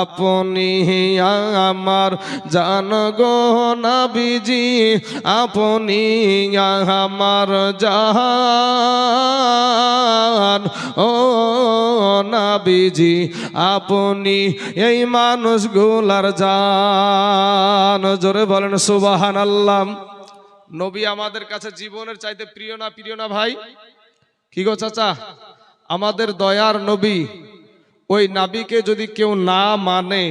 আপনি আমার জান গো নাবিজি, আপনি আমার জাহান ও নাবিজি, আপনি এই মানুষগুলার জান। জোরে বলেন সুবাহান আল্লাহ নবী আমাদের কাছে জীবনের চাইতে প্রিয় না প্রিয় না ভাই? কি গো চাচা? আমাদের দয়ার নবী ওই নাবিকে যদি কেউ না মানে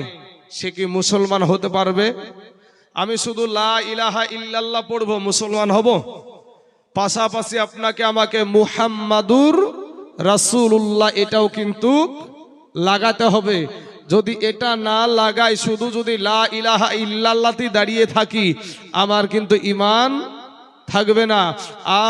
সে কি মুসলমান হতে পারবে? আমি শুধু লা ইলাহা ইল্লাল্লাহ পড়ব, মুসলমান হব? পাশাপাশি আপনাকে আমাকে মুহাম্মাদুর রাসূলুল্লাহ এটাও কিন্তু লাগাতে হবে। যদি এটা না লাগাই, শুধু যদি লা ইলাহা ইল্লাল্লাহতে দাঁড়িয়ে থাকি, আমার কিন্তু ইমান থাকবে না।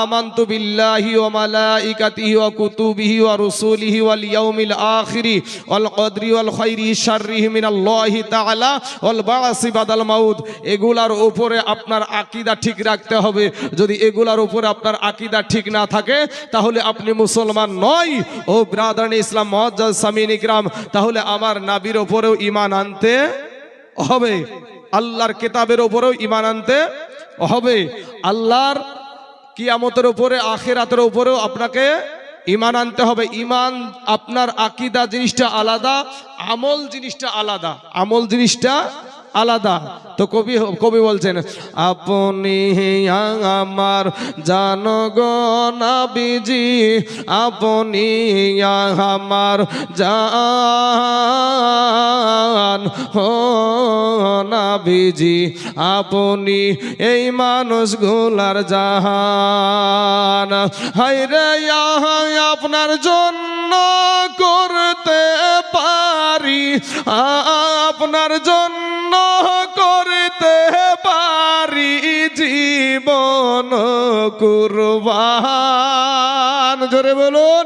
আমান্তু বিল্লাহি ওয়া মালাইকাতিহি ওয়া কুতুবিহি ওয়া রুসুলিহি ওয়াল ইয়াউমিল আখিরি ওয়াল কদরি ওয়াল খাইরি শাররিহি মিনাল্লাহি তাআলা ওয়াল বাসি বাদাল মাউত। এগুলার উপরে আপনার আকীদা ঠিক রাখতে হবে। যদি এগুলার উপরে আপনার আকীদা ঠিক না থাকে, তাহলে আপনি মুসলমান নয়। ও ব্রাদার ইসলাম মুআজ্জাজ সামিন ইকরাম, তাহলে আমার নাবির উপরেও ঈমান আনতে হবে। আল্লাহর কেতাবের ওপরেও ইমান আনতে হবে। আল্লাহর কিয়ামতের ওপরে আখেরাতের ওপরেও আপনাকে ইমান আনতে হবে। ইমান আপনার আকিদা জিনিসটা আলাদা, আমল জিনিসটা আলাদা। আমল জিনিসটা আলাদা। তো কবি কবি বলছেন, আপনি আমার জানগনাবিজি আপনি আমার জান হো আপনি এই মানুষগুলার জাহান হাইরে আপনার জন্য করতে পারি। আপনার জন্য করতে পারি জীবন কুরবান। জোরে বলুন।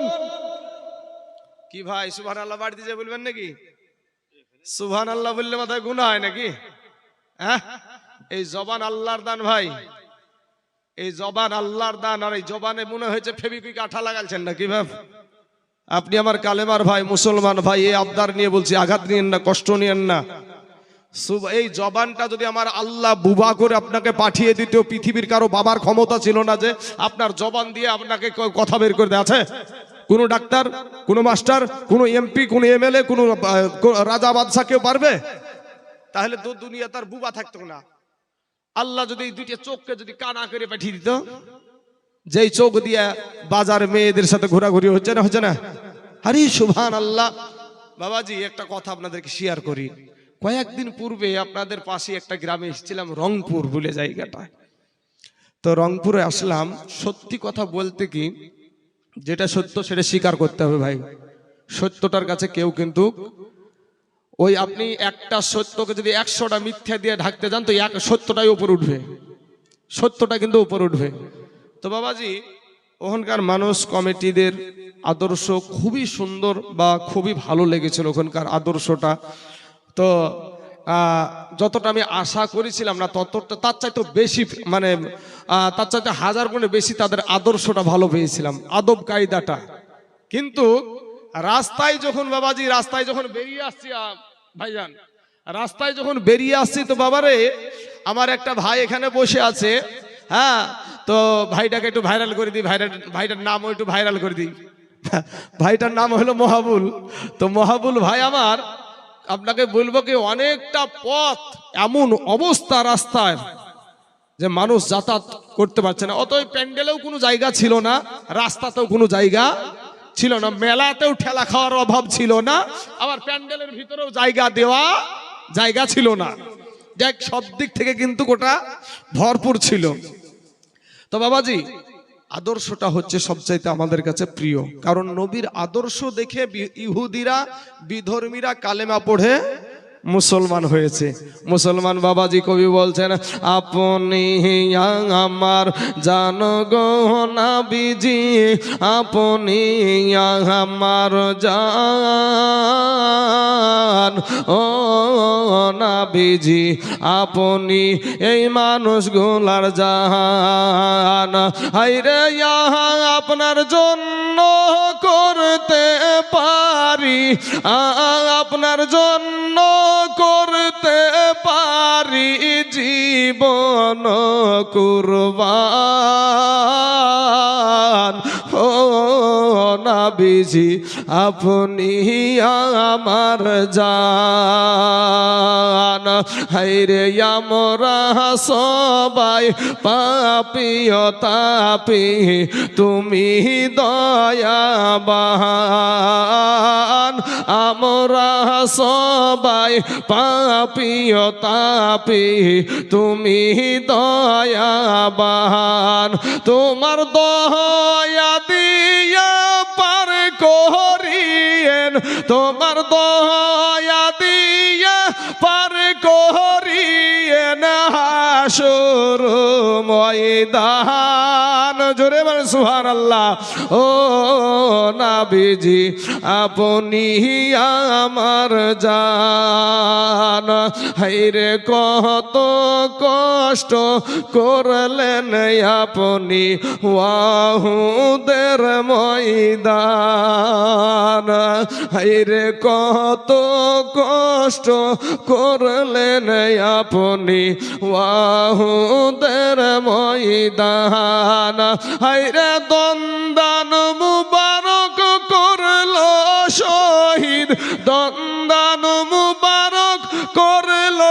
কি ভাই সুভান আল্লাহ বাড়িতে যে বলবেন নাকি? সুভান আল্লাহ বললে মাথায় গুণা হয় নাকি? হ্যাঁ? এই জবান আল্লাহর দান ভাই। এই জবান আল্লাহর দান, আর এই জবানে মনে হয়েছে ফেবিকুইক আঠা লাগালছেন নাকি ভাব আপনি আমার কালেমার ভাই, মুসলমান ভাই, এই আবদার নিয়ে বলছি, আঘাত নিয়েন না, কষ্ট নিয়েন না। এই জবানটা যদি আমার আল্লাহ বুবা করে আপনাকে পাঠিয়ে দিত, পৃথিবীর কারও বাবার ক্ষমতা ছিল না যে আপনার জবান দিয়ে আপনাকে কথা বের করে দেয় আছে। কোনো ডাক্তার, কোনো মাস্টার, কোনো এমপি, কোনো এমএলএ, কোনো রাজা বাদশাহ কেউ পারবে? তাহলে তো দুনিয়া তার বুবা থাকতো না। আল্লাহ যদি এই দুইটা চোখকে যদি কানা করে পাঠিয়ে দিত, যেই চোখ দিয়ে বাজার মেয়েদের সাথে ঘোরাঘুরি হচ্ছে না হচ্ছে না? আরে সুভান আল্লাহ বাবাজি, একটা কথা আপনাদেরকে শেয়ার করি। কয়েকদিন পূর্বে আপনাদের পাশে একটা গ্রামে এসেছিলাম, রংপুর বলে জায়গাটা। তো রংপুরে আসলাম। সত্যি কথা বলতে কি, যেটা সত্য সেটা স্বীকার করতে হবে ভাই। সত্যটার কাছে কেউ কিন্তু, ওই আপনি একটা সত্যকে যদি একশোটা মিথ্যা দিয়ে ঢাকতে যান, তো এক সত্যটাই উপর উঠবে। সত্যটা কিন্তু উপর উঠবে। তো বাবাজি, ওখানকার মানুষ, কমিটিদের আদর্শ খুবই সুন্দর বা খুবই ভালো লেগেছিল ওখানকার আদর্শটা। তো যতটা আমি আশা করেছিলাম না, ততটা তার চাইতে বেশি মানে তার চাইতে হাজার গুণে বেশি তাদের আদর্শটা ভালো পেয়েছিলাম, আদব কায়দাটা। কিন্তু রাস্তায় যখন বাবাজি, রাস্তায় যখন বেরিয়ে আসছি ভাইজান, রাস্তায় যখন বেরিয়ে আসছি, তো বাবারে, আমার একটা ভাই এখানে বসে আছে হ্যাঁ তো ভাইটাকে একটু ভাইরাল করে দিই ভাইরাল ভাইটার নামও একটু ভাইরাল করে দিই। ভাইটার নাম হলো মহাবুল, তো মহাবুল ভাই আমার আপনাকে বলব কি, অনেকটা পথ এমন অবস্থা রাস্তায় যে মানুষ যাতায়াত করতে পারছে না। অতএব প্যান্ডেলেও কোনো জায়গা ছিল না, রাস্তাতেও কোনো জায়গা ছিল না, মেলাতেও ঠেলা খাওয়ার অভাব ছিল না, আবার প্যান্ডেলের ভিতরেও জায়গা দেওয়া জায়গা ছিল না। যাক, সব দিক থেকে কিন্তু গোটা ভরপুর ছিল। তো বাবাজি আদর্শটা হচ্ছে সবচাইতে আমাদের কাছে প্রিয়। কারণ নবীর আদর্শ দেখে ইহুদিরা বিধর্মীরা কালেমা পড়ে মুসলমান হয়েছে। মুসলমান বাবাজি কবি বলছেন, আপনি আমার জানগনা বিজি, আপনি আমার জান, ও না বিজি, আপনি এই মানুষগুলার জাহান হাইরে আপনার জন্য করতে পারি। পারি আপনার জন্য করতে পারি জীবন কুরবা নাবিজি আপনি আমার জান। হাইরে আমরা সবাই পাপিও তাপি, তুমি দয়াবান। আমরা সবাই পাপিও তাপি, তুমি দয়াবান। তোমার দয়া দিয়া করিয়েন তোমার দয়া দিয়া পার করিয়েন হাসুর ময়দান। জোরে মানে সুহান আল্লাহ ও নাবিজি, আপনি আমার জান। হাইরে কত কষ্ট করলেন আপনি ওয়াহুদের ময়দান। হাইরে কত কষ্ট করলেন আপনি? ওয়াহুদের ময়দান। হাইরে দন্দান মুবারক করল শহীদ। দন্দান মুবারক করল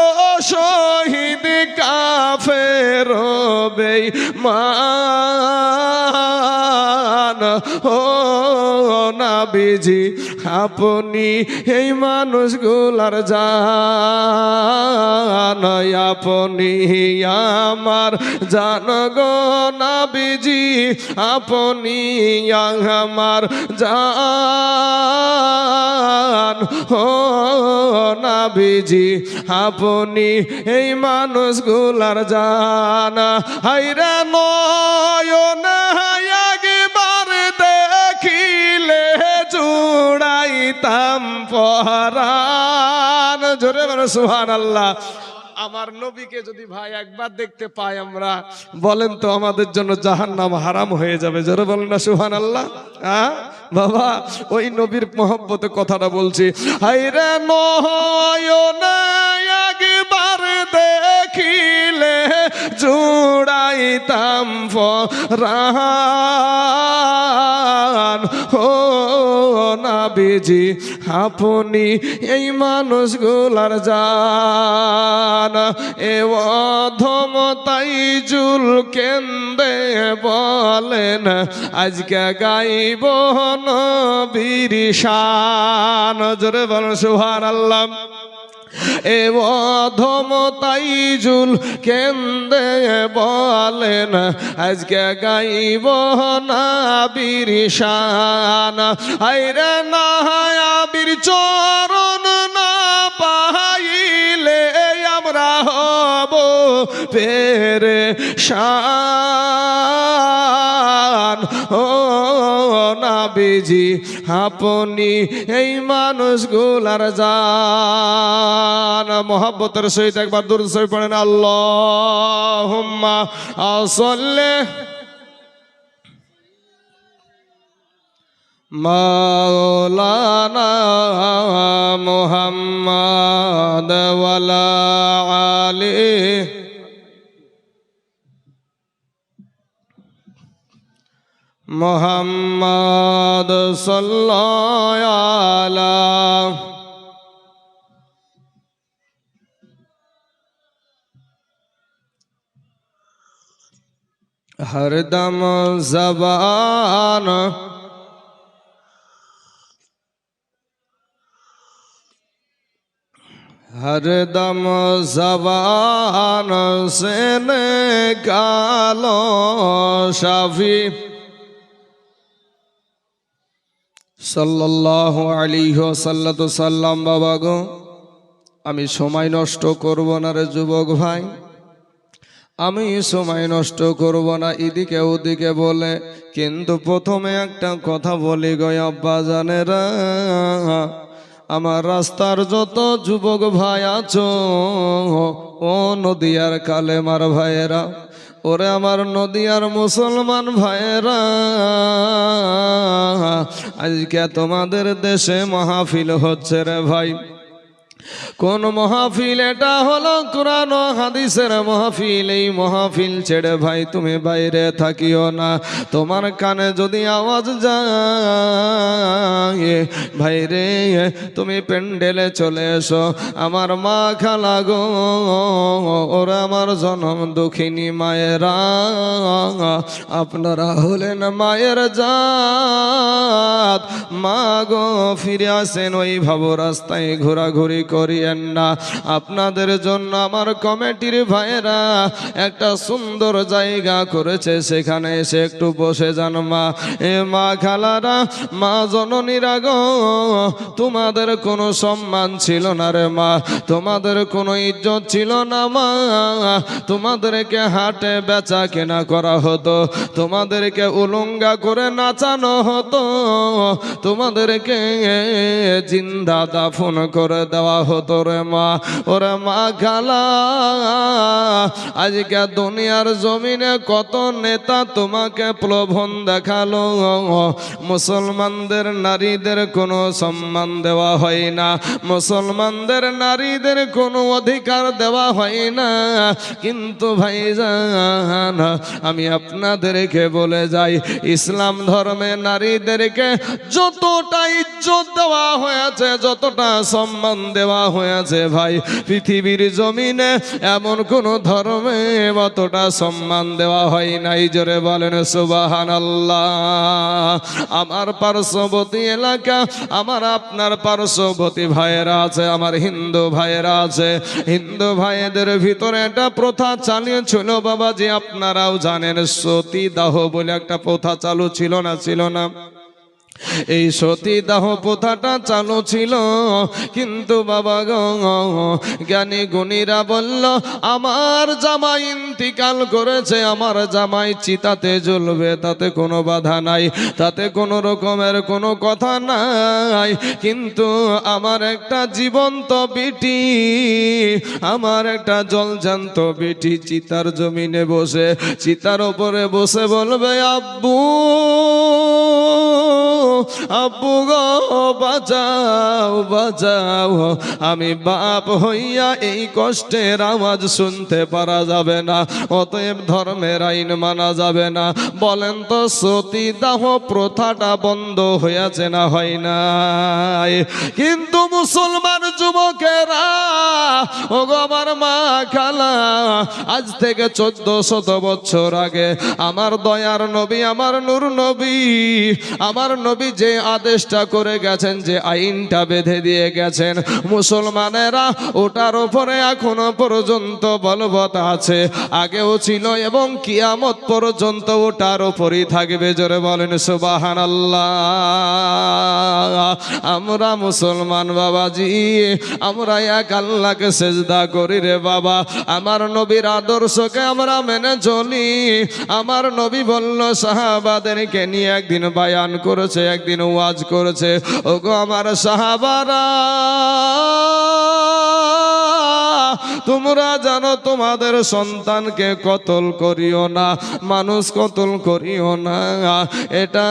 শহীদ কাফের বেঈমান ও নাবিজি আপনি এই মানুষগুলার জান, আপনি আমার জান গো নাবিজি, আপনি আমার জান, ও নাবিজি, আপনি এই মানুষগুলার জান হাইরা নয়ন একবার জুড়াইতাম পরান জোরে মানে সুহান আল্লাহ আমার নবীকে যদি ভাই একবার দেখতে পাই আমরা, বলেন তো আমাদের জন্য জাহান নাম হারাম হয়ে যাবে, জোরে বলেন না সুহান আল্লাহ হ্যাঁ? বাবা, ওই নবীর মহব্বতে কথাটা বলছি হাইরে নয়ন দেখিলে জুড়াইতাম রান ও নাবিজি আপনি এই মানুষগুলার যান এ অধম তাই জুল কেন্দে বলেন, আজকে গাইব নবীর শান। জোরে বলেন সুহার আল্লাহ এ অধম তাইজুল কেন্দে বলেন, আজকে গাইব না বিরিশান আইরে না আবির চরণ না পাইলে আমরা হব পেরে শান ও নাবিজি আপনি এই মানুষগুলার জান। মোহাব্বতের সহিত একবার দূর সহি পড়েন। আল্লাহ আসলে মাওলানা মোহাম্মদ আলী। মোহাম্মদ সাল্লায়ালা হরদম জবান হরদম জবান সে কালো শাফি ওয়াসাল্লাতু সাল্লাম বাবা গো, আমি সময় নষ্ট করব না রে যুবক ভাই। আমি সময় নষ্ট করব না, এদিকে ওদিকে বলে, কিন্তু প্রথমে একটা কথা বলি গো আব্বা জানেরা, আমার রাস্তার যত যুবক ভাই আছো, ও নদিয়ার কালেমার ভাইয়েরা ওরে আমার নদিয়ার মুসলমান ভাইরা আজকে তোমাদের দেশে মাহফিল হচ্ছে রে ভাই। কোন মহাফিল, এটা হলো কোরআন হাদিসের মহাফিল। এই মহাফিল ছেড়ে ভাই, তুমি বাইরে থাকিও না। তোমার কানে যদি আওয়াজ যায়, ভাই রে, তুমি প্যান্ডেলে চলে এসো। আমার মা খালা গো, ওরা আমার জনম দুঃখিনী মায়েরা। আপনারা হলেন মায়ের জাত। মা গো, ফিরে আসেন ওই ভাব রাস্তায় ঘোরাঘুরি করিয়েন না। আপনাদের জন্য আমার কমিটির ভাইয়েরা একটা সুন্দর জায়গা করেছে, সেখানে এসে একটু বসে যান মা। এ মা খালারা, মা জননীরা গো, তোমাদের কোনো সম্মান ছিল না রে মা, তোমাদের কোনো ইজ্জত ছিল না মা। তোমাদেরকে হাটে বেচা কেনা করা হতো, তোমাদেরকে উলঙ্গা করে নাচানো হতো, তোমাদেরকে জিন্দা দাফন করে দেওয়া হতো রে মা, ওরে মা খালা। আজকে দুনিয়ার জমিনে কত নেতা তোমাকে প্রলোভন দেখাল। মুসলমানদের নারীদের কোনো সম্মান দেওয়া হয় না। মুসলমানদের নারীদের কোনো অধিকার দেওয়া হয় না। কিন্তু ভাইজান, আমি আপনাদেরকে বলে যাই, ইসলাম ধর্মে নারীদেরকে যতটা ইজ্জত দেওয়া হয়েছে, যতটা সম্মান দেওয়া হয়েছে ভাই। পৃথিবীর জমিনে এমন কোন ধর্মে অতটা সম্মান দেওয়া হয় নাই। জোরে বলেন সুবাহান আমার পার্শ্ববর্তী এলাকা, আমার আপনার পার্শ্ববর্তী ভাইয়েরা আছে, আমার হিন্দু ভাইয়েরা আছে। হিন্দু ভাইদের ভিতরে একটা প্রথা চালিয়েছিল বাবা যে আপনারাও জানেন সতী দাহ বলে একটা প্রথা চালু ছিল না ছিল না। এই সতী দাহ প্রথাটা চালু ছিল। কিন্তু বাবা গ, জ্ঞানী গুণীরা বলল, আমার জামাই ইন্তিকাল করেছে, আমার জামাই চিতাতে জ্বলবে, তাতে কোনো বাধা নাই, তাতে কোনো রকমের কোনো কথা নাই। কিন্তু আমার একটা জীবন্ত বিটি, আমার একটা জলজান্ত বিটি চিতার জমিনে বসে, চিতার ওপরে বসে বলবে, আব্বু আব্বু গো বাঁচাও বাঁচাও আমি বাপ হইয়া এই কষ্টের আওয়াজ শুনতে পারা যাবে না, অতএব ধর্মের আইন মানা যাবে না। বলেন তো, সতী দাহ প্রথাটা বন্ধ হয়েছে না হয় নাই? কিন্তু মুসলমান যুবকেরা ও গো আমার মা খালা, আজ থেকে চোদ্দ শত বছর আগে আমার দয়ার নবী, আমার নূর নবী, আমার নবী যে আদেশটা করে গেছেন, যে আইনটা বেঁধে দিয়ে গেছেন, মুসলমানেরা ওটার উপরে এখনও পর্যন্ত বলবৎ আছে। আগেও ছিল এবং কিয়ামত পর্যন্ত ওটার উপরই থাকবে, জোরে বলেন সুবাহান আমরা মুসলমান বাবাজি, আমরা এক আল্লাহকে সেজদা করি রে বাবা। আমার নবীর আদর্শকে আমরা মেনে চলি। আমার নবী বলল, সাহাবাদেরকে নিয়ে একদিন বায়ান করেছে একদিন ওয়াজ করেছে। ওগো আমার সাহাবারা। তোমরা জানো তোমাদের সন্তানকে কতল করিও না, মানুষ কতল করিও না। এটা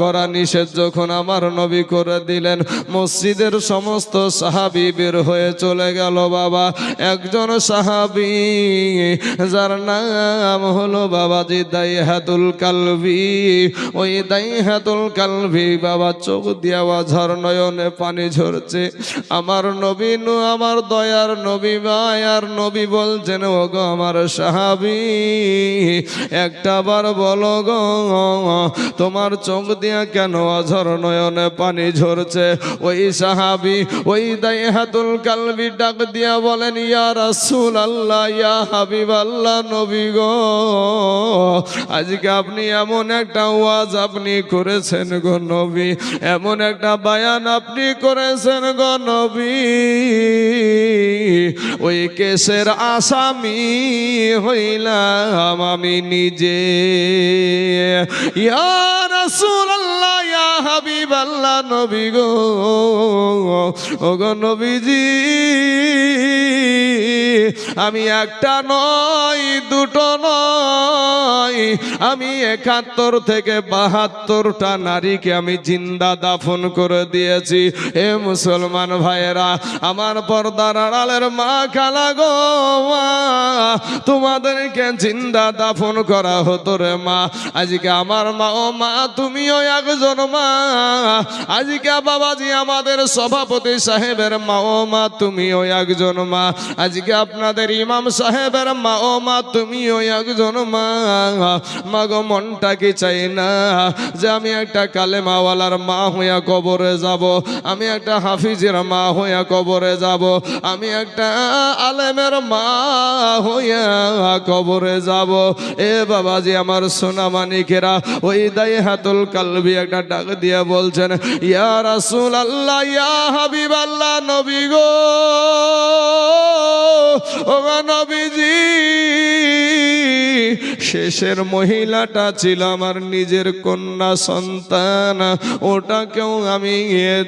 করা নিষেধ যখন আমার নবী করে দিলেন, মসজিদের সমস্ত সাহাবি বের হয়ে চলে গেল বাবা। একজন সাহাবি, যার নাম হলো বাবাজি দাই হাতুল কালবি। ওই দাই হাতুল কালবি বাবা চোখ দিয়া ঝর নয়নে পানি ঝরছে। আমার নবী আমার দয়ার নবী মায়ার নবী বলছেন ও গো আমার সাহাবি, একটা বার বলো গো, তোমার চোখ দিয়া কেন অঝর নয়নে পানি ঝরছে? ওই সাহাবি, ওই দাই হাতুল কালবি ডাক দিয়া বলেন, ইয়া রাসূল আল্লাহ ইয়া হাবিব আল্লাহ নবী গো, আজকে আপনি এমন একটা ওয়াজ আপনি করেছেন গো নবী, এমন একটা বায়ান আপনি করেছেন গো নবী। ওই কেসের আসামি হইলাম আমি নিজে। ইয়া রাসূলুল্লাহ, ইয়া হাবিব নবী গো ও গো নবীজি, আমি একটা নয়, দুটো নয়, আমি একাত্তর থেকে বাহাত্তরটা নারীকে আমি জিন্দা দাফন করে দিয়েছি। এ মুসলমান ভাইয়েরা, আমার পর্দার আড়ালের মা খালা গো মা তোমাদেরকে জিন্দা দাফন করা হতো রে মা। আজকে আমার মা ও মা, তুমিও একজন মা। আজকে বাবাজি আমাদের সভাপতি সাহেবের মা ও মা, তুমিও একজন মা। আজকে আপনাদের ইমাম সাহেবের মা ও মা, তুমিও একজন মা। মা গো, মনটা কি চাই না যে আমি একটা কালেমাওয়ালার মা হইয়া কবরে যাব? আমি একটা হাফিজের মা হইয়া কবরে যাব? আমি একটা আলেমের মা হইয়া কবরে যাব। এ বাবাজি আমার সোনা মানিকেরা ওই দায় হাতুল কালবি একটা ডাক দিয়ে বলছেন, ইয়া রাসূল আল্লাহ ইয়া হাবিব আল্লাহ নবী গো, ও নবীজি, শেষের মহিলাটা ছিল আমার নিজের কন্যা সন্তান, ওটাকেও আমি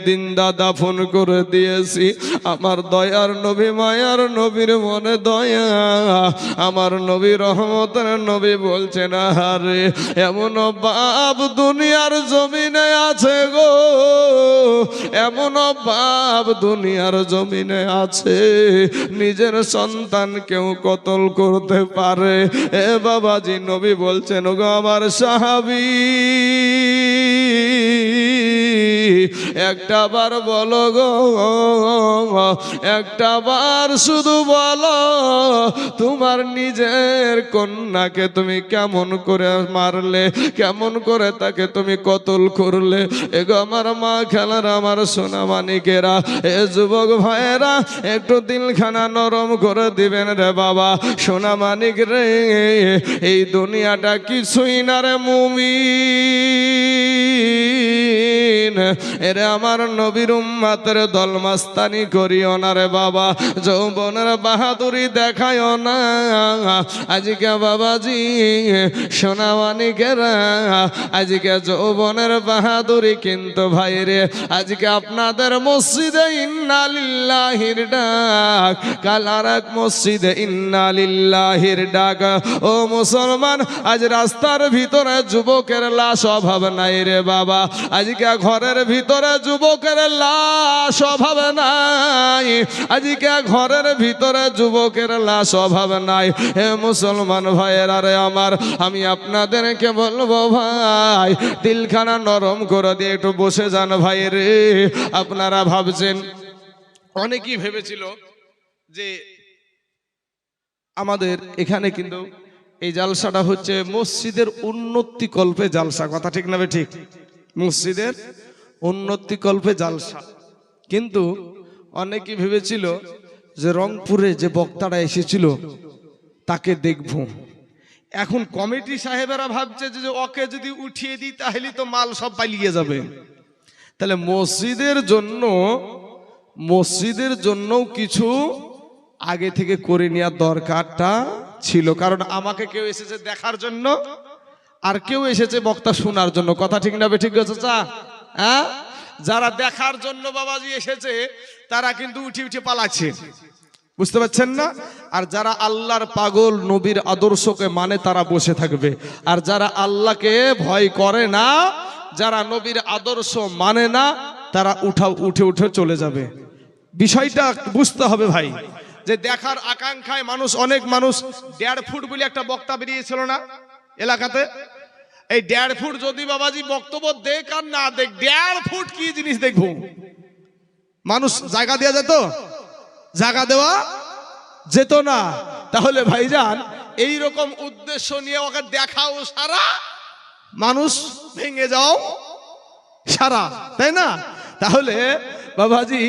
দিন দাদা ফোন করে দিয়েছি। আমার দয়ার নবী মায়ার নবীর মনে দয়া, আমার নবী রহমতের নবী বলছেন আরে এমন বাপ দুনিয়ার জমিনে আছে গো, এমন বাপ দুনিয়ার জমিনে আছে, নিজের সন্তান কেউ কতল করতে পারে? এ বাবাজি নবী বলছেন, গো আমার সাহাবি একটা বার বলো গো, একটা বার শুধু বলো, তোমার নিজের কন্যাকে তুমি কেমন করে মারলে, কেমন করে তাকে তুমি কতল করলে? এগো আমার মা খেলার আমার সোনা মানিকেরা, এ যুবক ভাইয়েরা, একটু দিলখানা নরম করে দিবেন রে বাবা। সোনা মানিক রে, এই দুনিয়াটা কিছুই না রে মুমি এরে আমার নবীর উম্মাতের দলমাস্তানি করিও না রে বাবা, যৌবনের বাহাদুরি দেখায়ও না। আজকে বাবাজি সোনামানিকেরা আজকে যৌবনের বাহাদুরি কিন্তু ভাই রে, আজকে আপনাদের মসজিদে ইন্নালিল্লাহির ডাক, কাল আর এক মসজিদে ইন্নালিল্লাহির ডাক। ও মুসলমান, আজ রাস্তার ভিতরে যুবকের লাশ অভাব নাই রে বাবা, আজকে ঘরের ভিতরে যুবকের লাশ অভাব নাই। আজকে ঘরের ভিতরে যুবকের লাশ অভাব নাই। হে মুসলমান ভাইয়ের আরে আমার, আমি আপনাদেরকে বলব ভাই দিলখানা নরম করে দিয়ে একটু বসে যান ভাই রে। আপনারা ভাবছেন, অনেকেই ভেবেছিল যে আমাদের এখানে কিন্তু এই জালসাটা হচ্ছে মসজিদের উন্নতি কল্পে জালসা। কথা ঠিক না ঠিক? মসজিদের উন্নতি কল্পে জালসা কিন্তু অনেকেই ভেবেছিল যে রংপুরে যে বক্তারা এসেছিল, তাকে দেখব। এখন কমিটি সাহেবেরা ভাবছে যে ওকে যদি উঠিয়ে দিই, তাহলে তো মাল সব পালিয়ে যাবে। তাহলে মসজিদের জন্য মসজিদের জন্য কিছু আগে থেকে করে নেওয়ার দরকারটা ছিল। কারণ আমাকে কেউ এসেছে দেখার জন্য, আর কেউ এসেছে বক্তা শোনার জন্য। কথা ঠিক না ঠিক আছে চা হ্যাঁ? যারা দেখার জন্য বাবাজি এসেছে, তারা কিন্তু উঠে উঠে পালাচ্ছে। বুঝতে পারছেন না? আর যারা আল্লাহর পাগল, নবীর আদর্শকে মানে তারা বসে থাকবে। আর যারা আল্লাহকে ভয় করে না, যারা নবীর আদর্শ মানে না, তারা উঠা উঠে উঠে চলে যাবে। বিষয়টা বুঝতে হবে ভাই, যে দেখার আকাঙ্ক্ষায় মানুষ, অনেক মানুষ দেড় ফুট বলে একটা বক্তা বেরিয়েছিল না এলাকাতে? এই দেড় ফুট যদি বাবাজি বক্তব্য দেখ আর না দেখ, দেড় ফুট কি জিনিস দেখব? মানুষ জায়গা দেওয়া যেত? জায়গা দেওয়া যেত না। তাহলে ভাইজান এই রকম উদ্দেশ্য নিয়ে ওকে দেখাও সারা। মানুষ ভেঙে যাও সারা, তাই না? তাহলে বাবাজি,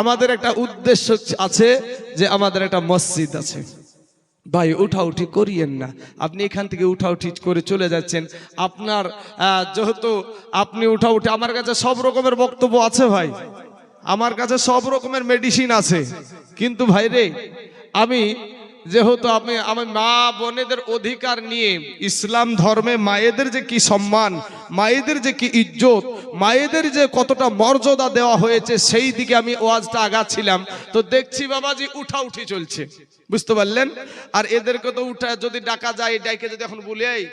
আমাদের একটা উদ্দেশ্য আছে যে আমাদের একটা মসজিদ আছে। ভাই, উঠাউঠি করিয়েন না। আপনি এখান থেকে উঠাউঠি করে চলে যাচ্ছেন। আপনার যেহেতু আপনি উঠাউঠি, আমার কাছে সব রকমের বক্তব্য আছে ভাই। আমার কাছে সব রকমের মেডিসিন আছে। কিন্তু ভাই রে, আমি যেহেতু আমি আমার মা বোনেদের অধিকার নিয়ে ইসলাম ধর্মে মায়েদের যে কি সম্মান, মায়েদের যে কি ইজ্জত মায়েদের যে কতটা মর্যাদা দেওয়া হয়েছে সেই দিকে আমি ওয়াজটা আগাচ্ছিলাম। তো দেখছি বাবাজি উঠা উঠি চলছে। বুঝতে পারলেন? আর এদেরকে তো উঠা যদি ডাকা যায় ডাইকে যদি এখন বলি "এই,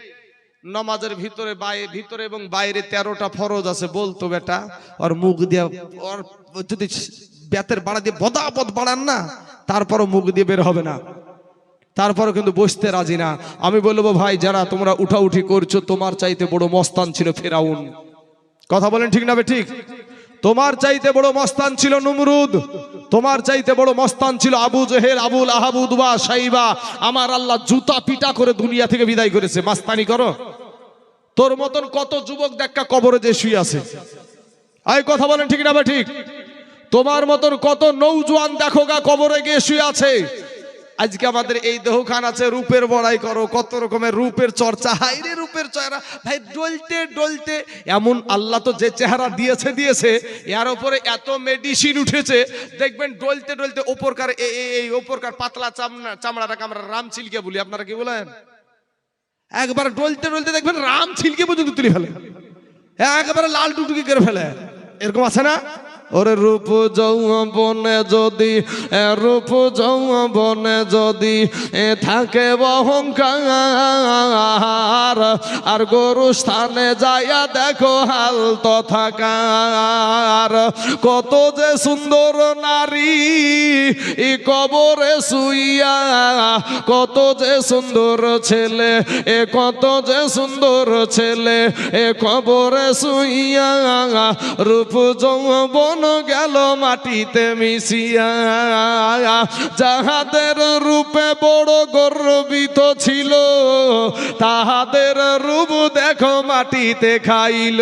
নমাজের ভিতরে বাইরে ভিতরে এবং বাইরে তেরোটা ফরজ আছে বলতো বেটা। ওর মুখ দিয়ে ওর যদি বেতের বাড়া দিয়ে বদাবদ বাড়ান না তারপরও মুখ দিয়ে বের হবে না। তারপরে কিন্তু বসতে রাজি না। আমি বলব ভাই যারা তোমরা উঠাউঠি করছ তোমার চাইতে বড় মস্তান ছিল ফেরাউন। কথা বলেন ঠিক না ঠিক? তোমার চাইতে বড় মস্তান ছিল নুমরুদ। তোমার চাইতে বড় মস্তান ছিল আবু জেহেল, আবুল আহাবুদবা সাইবা আমার আল্লাহ জুতা পিটা করে দুনিয়া থেকে বিদায় করেছে। মাস্তানি করো। তোর মতন কত যুবক দেখা কবরে যে শুয়ে আছে। আই কথা বলেন ঠিক না ঠিক? তোমার মতন কত নৌজওয়ান দেখো গা কবরে গিয়ে শুয়ে আছে। আজকে আমাদের এই দেহখান আছে রূপের বড়াই করো, কত রকমের রূপের চর্চা। হাইরে রূপের চেহারা ভাই, ডলতে ডলতে, এমন আল্লাহ তো যে চেহারা দিয়েছে দিয়েছে, এর উপরে এত মেডিসিন উঠেছে। দেখবেন ডলতে ডলতে ওপরকার এই ওপরকার পাতলা চামড়া, চামড়াটাকে আমরা রাম চিলকে বলি, আপনারা কি বলেন? একবার ডলতে ডলতে দেখবেন রাম ছিলকে পর্যন্ত তুলে ফেলে। হ্যাঁ একবারে লাল টুকটুকি করে ফেলে। এরকম আছে না? ওরে রূপ যৌবনে যদি, এ রূপ যৌবনে যদি এ থাকে অহংকার, আর গরু স্থানে যাইয়া দেখো হাল তথাকার কত যে সুন্দর নারী ই কবরে শুইয়া, কত যে সুন্দর ছেলে, এ কত যে সুন্দর ছেলে এ কবরে শুইয়া, রূপ যৌবন গেল মাটিতে মিশিয়া। যাহাদের রূপে বড় গর্বিত ছিল, তাহাদের রূপ দেখো মাটিতে খাইল।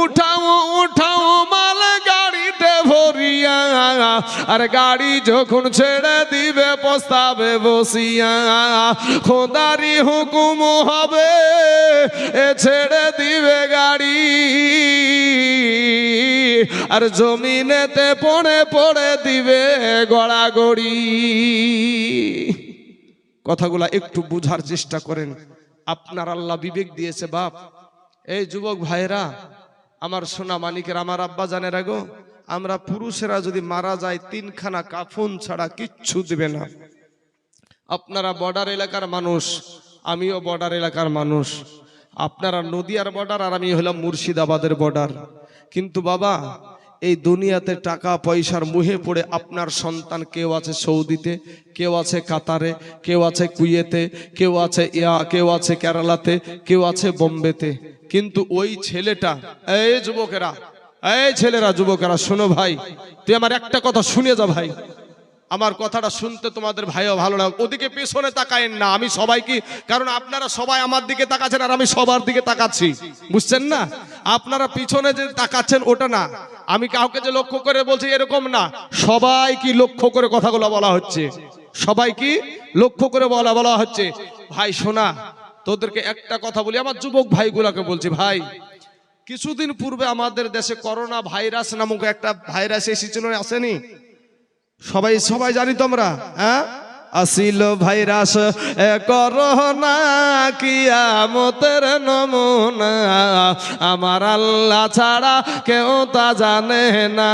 উঠাও উঠাও মাল গাড়িতে ভরিয়া, আর গাড়ি যখন ছেড়ে দিবে প্রস্তাবে বসিয়া, খোদারি হুকুম হবে, এ ছেড়ে দিবে গাড়ি। আর জমিনেতে পড়ে পড়ে দিবে গড়াগড়ি। কথাগুলা একটু বুঝার চেষ্টা করেন। আপনার আল্লাহ বিবেক দিয়েছে, বাপ। এই যুবক ভাইরা আমার সোনা মানিকের, আমার আব্বা জানে রাগো আমরা পুরুষেরা যদি মারা যায়, তিনখানা কাফন ছাড়া কিচ্ছু দিবে না। আপনারা বর্ডার এলাকার মানুষ, আমিও বর্ডার এলাকার মানুষ। আপনারা নদিয়ার বর্ডার আর আমি হলাম মুর্শিদাবাদের বর্ডার কিন্তু বাবা, এই দুনিয়াতে টাকা পয়সার মুহে পড়ে আপনার সন্তান কেউ আছে সৌদিতে, কেউ আছে কাতারে, কেউ আছে কুয়েতে, কেউ আছে ইয়া, কেউ আছে কেরালাতে, কেউ আছে বোম্বেতে। কিন্তু ওই ছেলেটা, এই যুবকেরা, এই ছেলেরা, যুবকেরা, শোনো ভাই, তুই আমার একটা কথা শুনে যা ভাই। আমার কথাটা শুনতে তোমাদের ভাইও ভালো লাগে ওদিকে পেছনে তাকায়েন না, আমি সবাইকে, কারণ আপনারা সবাই আমার দিকে তাকাচ্ছেন আর আমি সবার দিকে তাকাচ্ছি। বুঝছেন না? আপনারা পিছনে যে তাকাচ্ছেন ওটা না। আমি কাউকে যে লক্ষ্য করে বলছি এরকম না। সবাই কি লক্ষ্য করে কথাগুলো বলা হচ্ছে? সবাই কি লক্ষ্য করে বলা বলা হচ্ছে? ভাই, শোনা, তোদেরকে একটা কথা বলি, আমার যুবক ভাইগুলাকে বলছি, ভাই, কিছুদিন পূর্বে আমাদের দেশে করোনা ভাইরাস নামক একটা ভাইরাস এসেছিল, আসেনি? সবাই সবাই জানি তোমরা হ্যাঁ? আসিল ভাইরাস কিয়ামতের নমুনা। আমার আল্লাহ ছাড়া কেউ তা জানে না।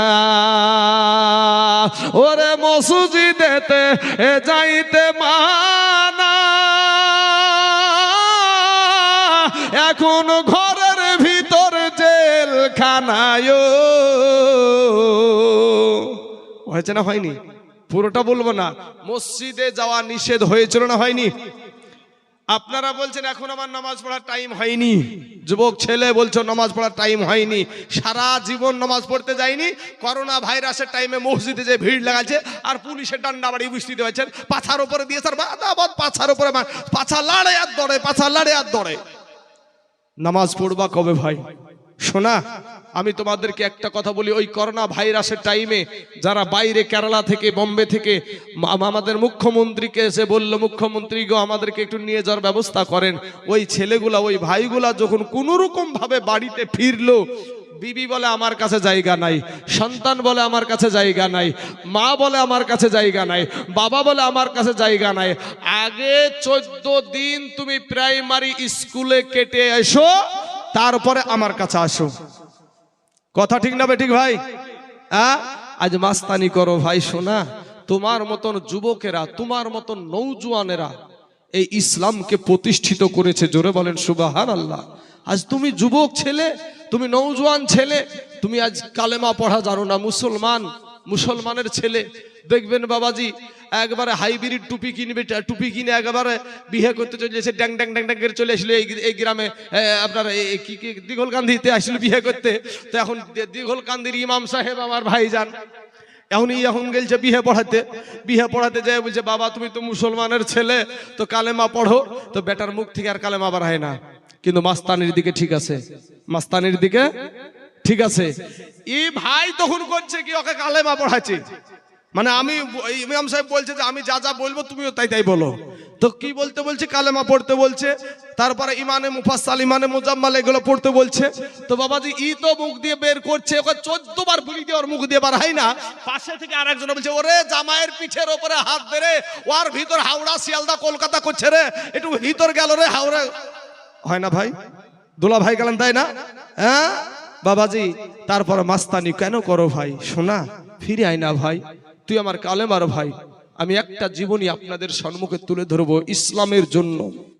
ওরে মসুজিদেতে এ যাইতে মানা। এখন ঘরের ভিতর জেলখানায় হয়েছে না হয়নি? পুরোটা বলব না। মসজিদে যাওয়া নিষেধ হয়েছিল না হয়নি? আপনারা বলছেন, এখন আমার নামাজ পড়ার টাইম হয়নি। যুবক ছেলে বলছো, নামাজ পড়ার টাইম হয়নি। সারা জীবন নামাজ পড়তে যায়নি। করোনা ভাইরাসের টাইমে মসজিদে যে ভিড় লাগাচ্ছে, আর পুলিশের ডান্ডা বাড়ি বুঝতে হয়েছেন। পাছার উপরে দিয়েছে আর বাদাবাদ, পাছার উপরে পাছা লাড়ে আর দড়ে পাছা লাড়ে আর দড়ে নামাজ পড়বা কবে ভাই? শোনা? আমি তোমাদেরকে একটা কথা বলি, ওই করোনা ভাইরাসের টাইমে যারা বাইরে কেরালা থেকে, বোম্বে থেকে আমাদের মুখ্যমন্ত্রীকে এসে বলল, মুখ্যমন্ত্রী গো, আমাদেরকে একটু নিয়ে যাওয়ার ব্যবস্থা করেন। ওই ছেলেগুলা, ওই ভাইগুলা যখন কোনো রকম ভাবে বাড়িতে ফিরলো, বিবি বলে, আমার কাছে জায়গা নাই। সন্তান বলে, আমার কাছে জায়গা নাই। মা বলে, আমার কাছে জায়গা নাই। বাবা বলে, আমার কাছে জায়গা নাই। আগে চোদ্দ দিন তুমি প্রাইমারি স্কুলে কেটে এসো, তারপরে আমার কাছে আসো। কথা ঠিক না বেঠিক ভাই? আজ মাস্তানি করো ভাই, শোনা। তোমার মতন যুবকেরা, তোমার মতন নৌজুয়ানেরা এই ইসলামকে প্রতিষ্ঠিত করেছে, জোরে বলেন সুবাহান আল্লাহ আজ তুমি যুবক ছেলে, তুমি নৌজওয়ান ছেলে, তুমি আজ কালেমা পড়া জানো না, মুসলমান। মুসলমানের ছেলে। দেখবেন বাবাজি, একবারে হাইব্রিড টুপি কিনবে টুপি কিনে একবারে বিয়ে করতে চলে এসে ড্যাং ড্যাং ড্যাং ড্যাং করে চলে আসলো এই এই গ্রামে। আপনার কি কি, দিঘল কান্দিতে আসলো বিয়ে করতে। তো এখন দীঘল কান্দির ইমাম সাহেব আমার ভাইজান। এখনই এখন গেলছে বিয়ে পড়াতে। বিয়ে পড়াতে যায় বলছে, বাবা, তুমি তো মুসলমানের ছেলে, তো কালেমা পড়ো। তো বেটার মুখ থেকে আর কালেমা বার হয় না। কিন্তু মাস্তানির দিকে ঠিক আছে। মাস্তানির দিকে ঠিক আছে। এই ভাই তখন করছে কি, ওকে কালেমা পড়াচ্ছে। মানে আমি ইমাম সাহেব বলছে যে, আমি যা যা বলব তুমিও তাই তাই বলো। তো কি বলতে বলছে? কালেমা পড়তে বলছে। তারপরে ইমানে মুফাসাল ইমানে মুজাম্মাল, এগুলো পড়তে বলছে। তো বাবাজি, ই তো মুখ দিয়ে বের করছে, ওকে চোদ্দ বার বুলি দিয়ে ওর মুখ দিয়ে বার হয় না। পাশে থেকে আরেকজন বলছে, ওরে জামাইয়ের পিঠের ওপরে হাত দে রে ওর ভিতর হাওড়া, শিয়ালদা, কলকাতা করছে রে, একটু ভিতর গেল রে, হাওড়া। হয় না ভাই? দোলা ভাই গেলেন তাই না? হ্যাঁ? বাবাজি, তারপর মাস্তানি কেন করো ভাই? শোনা, ফিরে আয় না ভাই। তুই আমার কালেমার ভাই। আমি একটা জীবনী আপনাদের সম্মুখে তুলে ধরবো ইসলামের জন্য।